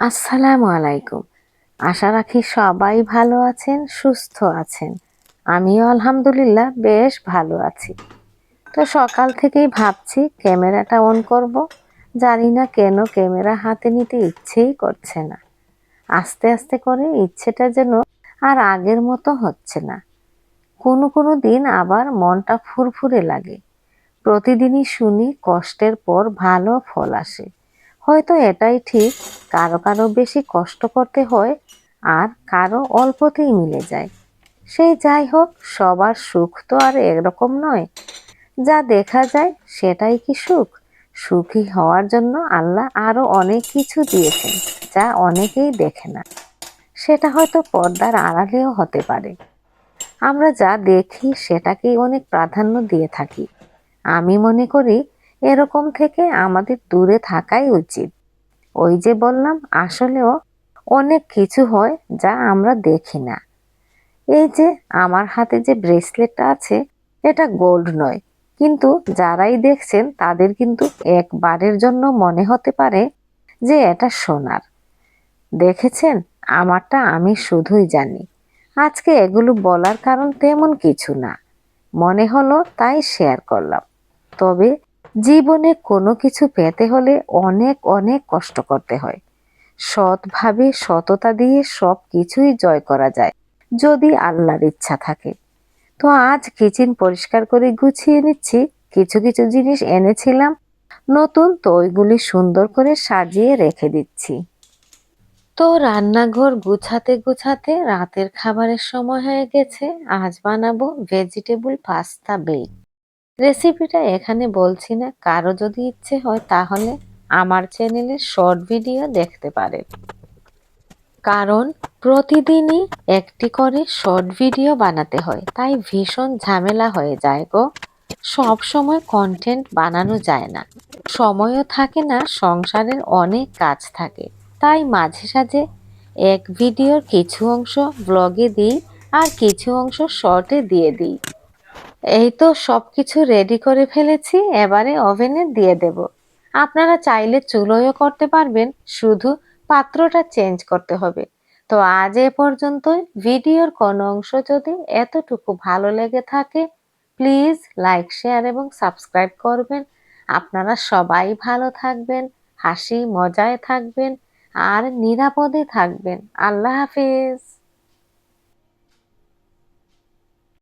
আসসালামু আলাইকুম। আশা রাখি সবাই ভালো আছেন, সুস্থ আছেন। আমিও আলহামদুলিল্লাহ বেশ ভালো আছি। তো সকাল থেকেই ভাবছি ক্যামেরাটা অন করব। জানি না কেন ক্যামেরা হাতে নিতে ইচ্ছেই করছে না। আস্তে আস্তে করে ইচ্ছেটা যেন আর আগের মতো হচ্ছে না। কোনো কোনো দিন আবার মনটা ফুরফুরে লাগে। প্রতিদিনই শুনি কষ্টের পর ভালো ফল আসে। হয়তো এটাই ঠিক। কারও কারও বেশি কষ্ট করতে হয় আর কারও অল্পতেই মিলে যায়। সেই যাই হোক, সবার সুখ তো আর এরকম নয়। যা দেখা যায় সেটাই কি সুখ? সুখী হওয়ার জন্য আল্লাহ আরও অনেক কিছু দিয়েছেন, যা অনেকেই দেখে না। সেটা হয়তো পর্দার আড়ালেও হতে পারে। আমরা যা দেখি সেটাকেই অনেক প্রাধান্য দিয়ে থাকি। আমি মনে করি এরকম থেকে আমাদের দূরে থাকাই উচিত। ওই যে বললাম, আসলেও অনেক কিছু হয় যা আমরা দেখি না। এই যে আমার হাতে যে ব্রেসলেটটা আছে, এটা গোল্ড নয়। কিন্তু যারাই দেখছেন, তাদের কিন্তু একবারের জন্য মনে হতে পারে যে এটা সোনার। দেখেছেন? আমারটা আমি শুধুই জানি। আজকে এগুলো বলার কারণ তেমন কিছু না। মনে হলো তাই শেয়ার করলাম। তবে জীবনে কোনো কিছু পেতে হলে অনেক অনেক কষ্ট করতে হয়। সৎভাবে, সততা দিয়ে সব কিছুই জয় করা যায়, যদি আল্লাহর ইচ্ছা থাকে। তো আজ কিচেন পরিষ্কার করে গুছিয়ে নিচ্ছি, কিছু কিছু জিনিস এনেছিলাম, নতুন তো ওইগুলি সুন্দর করে সাজিয়ে রেখে দিচ্ছি। তো রান্নাঘর গুছাতে গুছাতে রাতের খাবারের সময় হয়ে গেছে, আজ বানাবো ভেজিটেবল পাস্তা বেক রেসিপিটা এখানে বলছি না। কারও যদি ইচ্ছে হয় তাহলে আমার চ্যানেলে শর্ট ভিডিও দেখতে পারেন কারণ প্রতিদিনই একটি করে শর্ট ভিডিও বানাতে হয়। তাই ভীষণ ঝামেলা হয়ে যায় গো। সব সময় কন্টেন্ট বানানো যায় না। সময়ও থাকে না, সংসারের অনেক কাজ থাকে। তাই মাঝে সাঝে এক ভিডিওর কিছু অংশ ব্লগে দিই আর কিছু অংশ শর্টে দিয়ে দিই। এই তো সব কিছু রেডি করে ফেলেছি, এবারে ওভেনে দিয়ে দেব। আপনারা চাইলে চুলোয়ও করতে পারবেন, শুধু পাত্রটা চেঞ্জ করতে হবে। তো আজ এ পর্যন্তই, ভিডিওর কোনো অংশ যদি এতটুকু ভালো লেগে থাকে প্লিজ লাইক শেয়ার এবং সাবস্ক্রাইব করবেন। আপনারা সবাই ভালো থাকবেন, হাসি, মজায় থাকবেন, আর নিরাপদে থাকবেন। আল্লাহ হাফিজ।